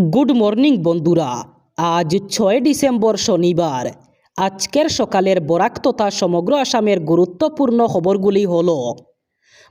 Good morning বন্ধুরা। আজ ছয় ডিসেম্বর শনিবার। আজকের সকালের বরাক তথা সমগ্র আসামের গুরুত্বপূর্ণ খবরগুলি হল,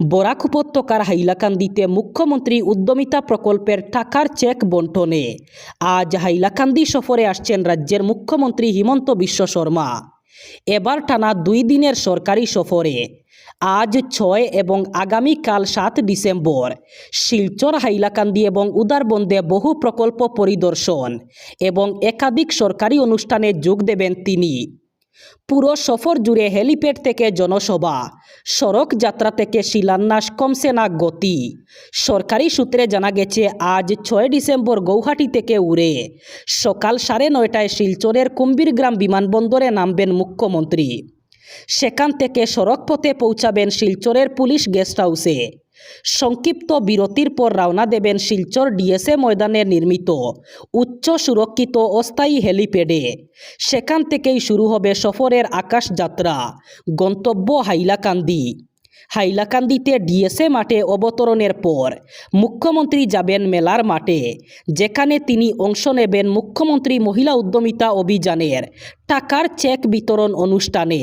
বরাক উপত্যকার হাইলাকান্দিতে মুখ্যমন্ত্রী উদ্যমিতা প্রকল্পের টাকার চেক বন্টনে আজ হাইলাকান্দি সফরে আসছেন রাজ্যের মুখ্যমন্ত্রী হিমন্ত বিশ্ব শর্মা। এবার টানা দুই দিনের সরকারি সফরে। আজ ছয় এবং আগামীকাল সাত ডিসেম্বর। শিলচর, হাইলাকান্দি এবং উদারবন্দে বহু প্রকল্প পরিদর্শন এবং একাধিক সরকারি অনুষ্ঠানে যোগ দেবেন তিনি। পুরো সফর জুড়ে হেলিপ্যাড থেকে জনসভা, সড়ক যাত্রা থেকে শিলান্যাস কমছে না গতি। সরকারি সূত্রে জানা গেছে, আজ ছয় ডিসেম্বর গৌহাটি থেকে উড়ে সকাল সাড়ে নয়টায় শিলচরের কুম্বীরগ্রাম বিমানবন্দরে নামবেন মুখ্যমন্ত্রী। সেখান থেকে সড়কপথে পৌঁছাবেন শিলচরের পুলিশ গেস্ট হাউসে। সংক্ষিপ্ত বিরতির পর রওনা দেবেন শিলচর ডিএসএ ময়দানে নির্মিত উচ্চ সুরক্ষিত অস্থায়ী হেলিপ্যাডে। সেখান থেকেই শুরু হবে সফরের আকাশযাত্রা গন্তব্য হাইলাকান্দি। হাইলাকান্দিতে ডিএসএ মাঠে অবতরণের পর মুখ্যমন্ত্রী যাবেন মেলার মাঠে, যেখানে তিনি অংশ নেবেন মুখ্যমন্ত্রী মহিলা উদ্যমিতা অভিযানের টাকার চেক বিতরণ অনুষ্ঠানে।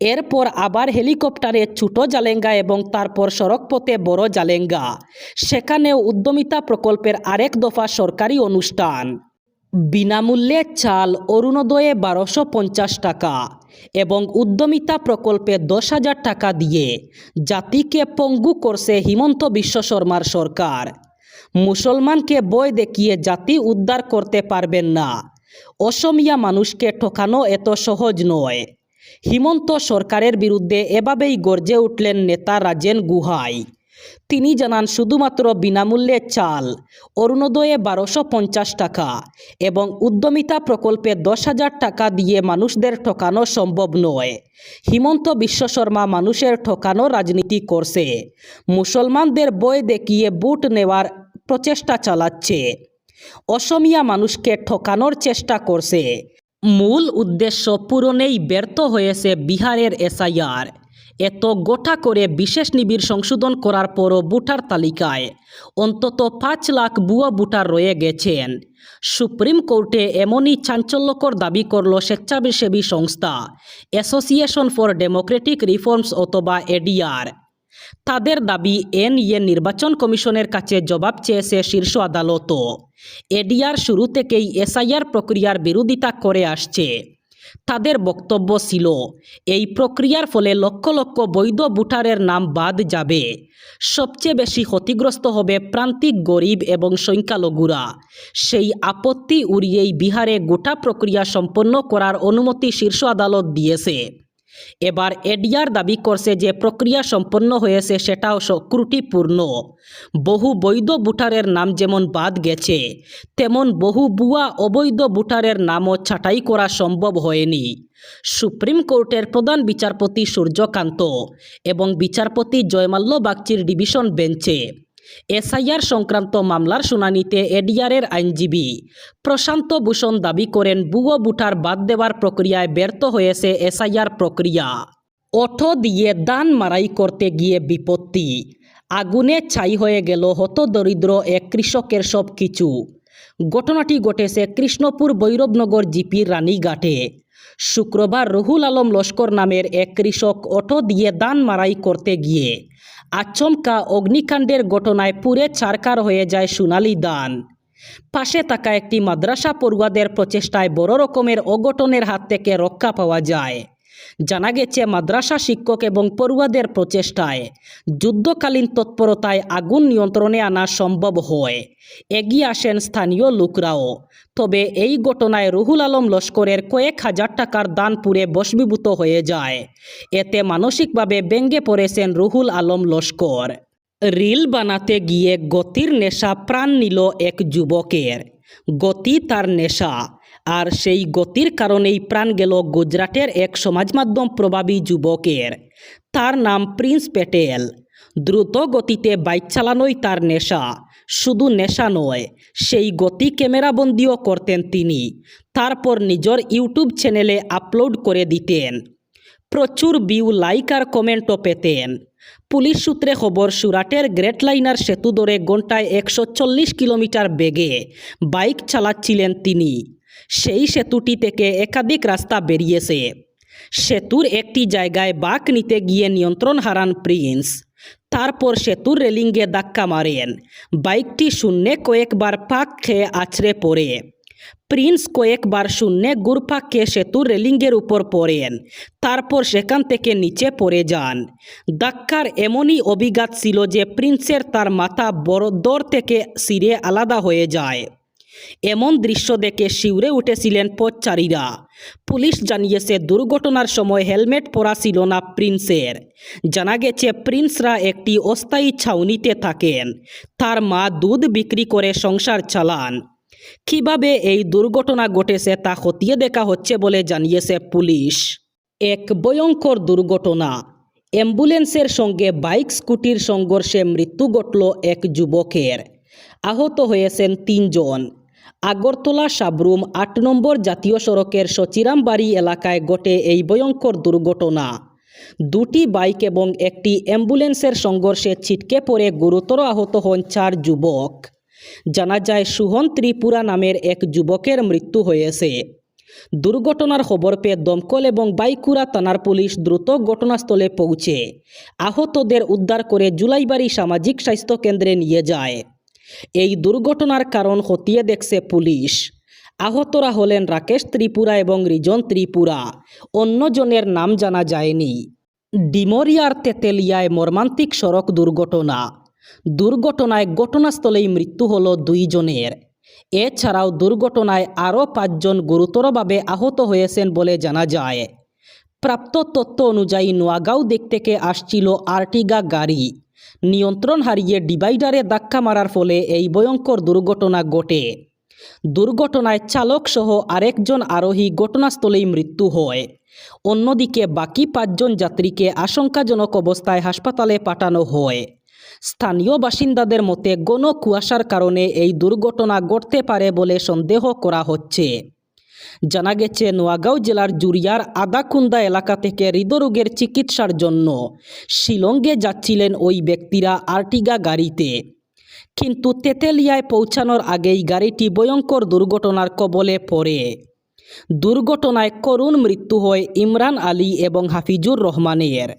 এরপর আবার হেলিকপ্টারে ছোট জালেঙ্গা এবং তারপর সড়কপথে বড় জালেঙ্গা। সেখানেও উদ্যমিতা প্রকল্পের আরেক দফা সরকারি অনুষ্ঠান। বিনামূল্যে চাল অরুণোদয়ে বারোশো পঞ্চাশ টাকা এবং উদ্যমিতা প্রকল্পে দশ হাজার টাকা দিয়ে জাতিকে পঙ্গু করছে হিমন্ত বিশ্ব শর্মার সরকার। মুসলমানকে বই দেখিয়ে জাতি উদ্ধার করতে পারবেন না। অসমিয়া মানুষকে ঠকানো এত সহজ নয়। হিমন্ত সরকারের বিরুদ্ধে এভাবেই গর্জে উঠলেন নেতা রাজেন গুহাই। তিনি জানান, শুধুমাত্র বিনামূল্যে চাল, অরুণোদয়ে বারোশো পঞ্চাশ টাকা এবং উদ্যমিতা প্রকল্পে দশ হাজার টাকা দিয়ে মানুষদের ঠকানো সম্ভব নয়। হিমন্ত বিশ্ব শর্মা মানুষের ঠকানো রাজনীতি করছে। মুসলমানদের বই দেখিয়ে বুট নেওয়ার প্রচেষ্টা চালাচ্ছে। অসমিয়া মানুষকে ঠকানোর চেষ্টা করছে। মূল উদ্দেশ্য পূরণেই ব্যর্থ হয়েছে বিহারের এসআইআর। এত গোটা করে বিশেষ নিবিড় সংশোধন করার পরও বুটার তালিকায় অন্তত পাঁচ লাখ বুয়া বুটার রয়ে গেছেন। সুপ্রিম কোর্টে এমনই চাঞ্চল্যকর দাবি করল স্বেচ্ছাসেবী সংস্থা অ্যাসোসিয়েশন ফর ডেমোক্রেটিক রিফর্মস অথবা এডিআর তাদের দাবি এনইএ নির্বাচন কমিশনের কাছে জবাব চেয়েছে শীর্ষ আদালতও এডিআর শুরু থেকেই এসআইআর প্রক্রিয়ার বিরোধিতা করে আসছে। তাদের বক্তব্য ছিল, এই প্রক্রিয়ার ফলে লক্ষ লক্ষ বৈধ ভোটারের নাম বাদ যাবে। সবচেয়ে বেশি ক্ষতিগ্রস্ত হবে প্রান্তিক গরিব এবং সংখ্যালঘুরা। সেই আপত্তি উড়িয়েই বিহারে গোটা প্রক্রিয়া সম্পন্ন করার অনুমতি শীর্ষ আদালত দিয়েছে। এবার এডিআর দাবি করছে যে প্রক্রিয়া সম্পন্ন হয়েছে সেটাও ত্রুটিপূর্ণ বহু বৈধ ভোটারের নাম যেমন বাদ গেছে, তেমন বহু বুয়া অবৈধ ভোটারের নামও ছাঁটাই করা সম্ভব হয়নি। সুপ্রিম কোর্টের প্রধান বিচারপতি সূর্যকান্ত এবং বিচারপতি জয়মাল্য বাগচির ডিভিশন বেঞ্চে এসআইআর সংক্রান্ত মামলার শুনানিতে এডিআরের আইনজীবী প্রশান্ত ভূষণ দাবি করেন বুয়ো বুটার বাদ দেওয়ার প্রক্রিয়ায় ব্যর্থ হয়েছে এসআইআর প্রক্রিয়া। অটো দিয়ে দান মারাই করতে গিয়ে বিপত্তি। আগুনে ছাই হয়ে গেল হত দরিদ্র এক কৃষকের সব কিছু। ঘটনাটি ঘটেছে কৃষ্ণপুর বৈরবনগর জিপির রানীঘাটে। শুক্রবার রুহুল আলম লস্কর নামের এক কৃষক অটো দিয়ে দান মারাই করতে গিয়ে আচমকা অগ্নিকাণ্ডের ঘটনায় পুরে চারকার হয়ে যায় সোনালি দান। পাশে থাকা একটি মাদ্রাসা পড়ুয়াদের প্রচেষ্টায় বড় রকমের অঘটনের হাত থেকে রক্ষা পাওয়া যায়। জানা গেছে মাদ্রাসা শিক্ষক এবং পড়ুয়াদের প্রচেষ্টায়। যুদ্ধকালীন তৎপরতায় আগুন নিয়ন্ত্রণে আনা সম্ভব হয়। এগিয়ে আসেন স্থানীয় লোকরাও। তবে এই ঘটনায় রুহুল আলম লস্করের কয়েক হাজার টাকার দান পুড়ে বশীভূত হয়ে যায়। এতে মানসিকভাবে ব্যঙ্গে পড়েছেন রুহুল আলম লস্কর। রিল বানাতে গিয়ে গতির নেশা প্রাণ নিল এক যুবকের। গতি তার নেশা। আর সেই গতির কারণেই প্রাণ গেল গুজরাটের এক সমাজ মাধ্যম প্রভাবী যুবকের। তার নাম প্রিন্স প্যাটেল। দ্রুত গতিতে বাইক চালানোই তার নেশা। শুধু নেশা নয়, সেই গতি ক্যামেরাবন্দিও করতেন তিনি। তারপর নিজের ইউটিউব চ্যানেলে আপলোড করে দিতেন। প্রচুর ভিউ, লাইক আর কমেন্টও পেতেন। পুলিশ সূত্রে খবর, সুরাটের গ্রেট লাইনার সেতু ধরে ঘন্টায় একশো চল্লিশ কিলোমিটার বেগে বাইক চালাচ্ছিলেন তিনি। সেই সেতুটি থেকে একাধিক রাস্তা বেরিয়েছে। সেতুর একটি জায়গায় বাঁক নিতে গিয়ে নিয়ন্ত্রণ হারান প্রিন্স। তারপর সেতুর রেলিংয়ে ধাক্কা মারেন। বাইকটি শূন্যে কয়েকবার পাক খেয়ে আছড়ে পড়ে। প্রিন্স কয়েকবার শূন্যে গুরপাক খেয়ে সেতুর রেলিংয়ের উপর পড়েন। তারপর সেখান থেকে নিচে পড়ে যান। ধাক্কার এমনই অভিঘাত ছিল যে প্রিন্সের তার মাথা বড় দৌড় থেকে সিরে আলাদা হয়ে যায়। এমন দৃশ্য দেখে শিউরে উঠেছিলেন পথচারীরা। পুলিশ জানিয়েছে, দুর্ঘটনার সময় হেলমেট পরা ছিল না প্রিন্সের। জানা গেছে, প্রিন্সরা একটি অস্থায়ী ছাউনিতে থাকেন। তার মা দুধ বিক্রি করে সংসার চালান। কীভাবে এই দুর্ঘটনা ঘটেছে তা খতিয়ে দেখা হচ্ছে বলে জানিয়েছে পুলিশ। এক ভয়ঙ্কর দুর্ঘটনা। অ্যাম্বুলেন্সের সঙ্গে বাইক স্কুটির সংঘর্ষে মৃত্যু ঘটল এক যুবকের। আহত হয়েছেন তিনজন। আগরতলা সাবরুম আট নম্বর জাতীয় সড়কের সচিরামবাড়ি এলাকায় ঘটে এই ভয়ঙ্কর দুর্ঘটনা। দুটি বাইক এবং একটি অ্যাম্বুলেন্সের সংঘর্ষে ছিটকে পড়ে গুরুতর আহত হন চার যুবক। জানা যায়, সুহন ত্রিপুরা নামের এক যুবকের মৃত্যু হয়েছে। দুর্ঘটনার খবর পেয়ে দমকল এবং বাইকুড়া থানার পুলিশ দ্রুত ঘটনাস্থলে পৌঁছে। আহতদের উদ্ধার করে জুলাইবাড়ি সামাজিক স্বাস্থ্য কেন্দ্রে নিয়ে যায়। এই দুর্ঘটনার কারণ খতিয়ে দেখছে পুলিশ। আহতরা হলেন রাকেশ ত্রিপুরা এবং রিজন ত্রিপুরা। অন্যজনের নাম জানা যায়নি। ডিমরিয়ার তেতেলিয়ায় মর্মান্তিক সড়ক দুর্ঘটনা। দুর্ঘটনায় ঘটনাস্থলেই মৃত্যু হল দুইজনের। এছাড়াও দুর্ঘটনায় আরও পাঁচজন গুরুতরভাবে আহত হয়েছেন বলে জানা যায়। প্রাপ্ত তথ্য অনুযায়ী নোয়াগাঁও দিক থেকে আসছিল আর্টিগা গাড়ি। নিয়ন্ত্রণ হারিয়ে ডিভাইডারে ধাক্কা মারার ফলে এই ভয়ঙ্কর দুর্ঘটনা ঘটে। দুর্ঘটনায় চালকসহ আরেকজন আরোহী ঘটনাস্থলেই মৃত্যু হয়। অন্যদিকে বাকি পাঁচজন যাত্রীকে আশঙ্কাজনক অবস্থায় হাসপাতালে পাঠানো হয়। স্থানীয় বাসিন্দাদের মতে গণ কুয়াশার কারণে এই দুর্ঘটনা ঘটতে পারে বলে সন্দেহ করা হচ্ছে। জানা গেছে, নোয়াগাঁও জেলার জুরিয়ার আদাকুন্দা এলাকা থেকে হৃদরোগের চিকিৎসার জন্য শিলংয়ে যাচ্ছিলেন ওই ব্যক্তিরা আর্টিগা গাড়িতে। কিন্তু তেতেলিয়ায় পৌঁছানোর আগেই গাড়িটি ভয়ঙ্কর দুর্ঘটনার কবলে পড়ে। দুর্ঘটনায় করুণ মৃত্যু হয় ইমরান আলী এবং হাফিজুর রহমানের।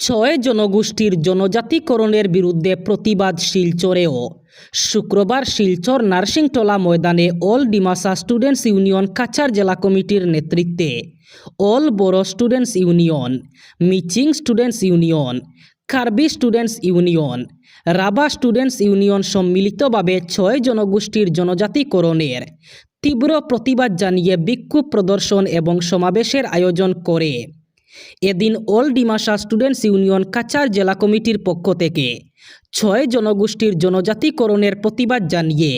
ছয় জনগোষ্ঠীর জনজাতিকরণের বিরুদ্ধে প্রতিবাদ শিলচরেও। শুক্রবার শিলচর নার্সিংটলা ময়দানে all Dimasa students union Cachar জেলা কমিটির নেতৃত্বে all Bodo students union, Mising students union, Karbi students union, Rabha students union সম্মিলিতভাবে ছয় জনগোষ্ঠীর জনজাতিকরণের তীব্র প্রতিবাদ জানিয়ে বিক্ষোভ প্রদর্শন এবং সমাবেশের আয়োজন করে। এদিন all Dimasa students union Cachar জেলা কমিটির পক্ষ থেকে ছয় জনগোষ্ঠীর জনজাতিকরণের প্রতিবাদ জানিয়ে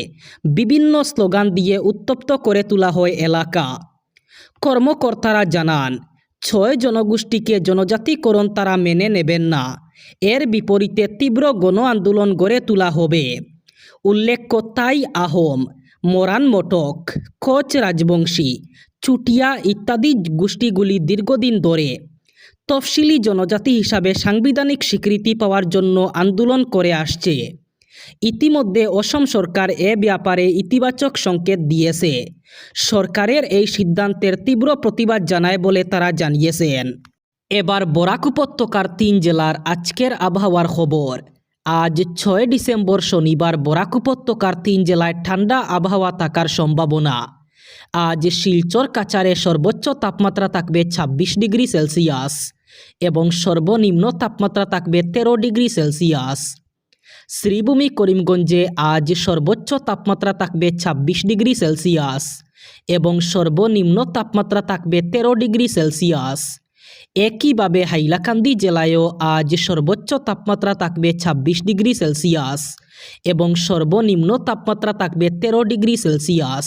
বিভিন্ন স্লোগান দিয়ে উত্তপ্ত করে তোলা হয় এলাকা। কর্মকর্তারা জানান, ছয় জনগোষ্ঠীকে জনজাতিকরণ তারা মেনে নেবেন না। এর বিপরীতে তীব্র গণ আন্দোলন গড়ে তোলা হবে। উল্লেখ্য, তাই আহোম, মরান মটক, কোচ রাজবংশী, চুটিয়া ইত্যাদি গোষ্ঠীগুলি দীর্ঘদিন ধরে তফসিলি জনজাতি হিসাবে সাংবিধানিক স্বীকৃতি পাওয়ার জন্য আন্দোলন করে আসছে। ইতিমধ্যে অসম সরকার এ ব্যাপারে ইতিবাচক সংকেত দিয়েছে। সরকারের এই সিদ্ধান্তের তীব্র প্রতিবাদ জানায় বলে তারা জানিয়েছেন। এবার বরাক উপত্যকার তিন জেলার আজকের আবহাওয়ার খবর। আজ ছয় ডিসেম্বর শনিবার বরাক উপত্যকার তিন জেলায় ঠান্ডা আবহাওয়া থাকার সম্ভাবনা। আজ শিলচর কাচারে সর্বোচ্চ তাপমাত্রা থাকবে ছাব্বিশ ডিগ্রি সেলসিয়াস। এবং সর্বনিম্ন তাপমাত্রা থাকবে তেরো ডিগ্রি সেলসিয়াস। শ্রীভূমি করিমগঞ্জে আজ সর্বোচ্চ তাপমাত্রা থাকবে ছাব্বিশ ডিগ্রি সেলসিয়াস এবং সর্বনিম্ন তাপমাত্রা থাকবে তেরো ডিগ্রি সেলসিয়াস। একইভাবে হাইলাকান্দি জেলায়ও আজ সর্বোচ্চ তাপমাত্রা থাকবে ছাব্বিশ ডিগ্রি সেলসিয়াস এবং সর্বনিম্ন তাপমাত্রা থাকবে তেরো ডিগ্রি সেলসিয়াস।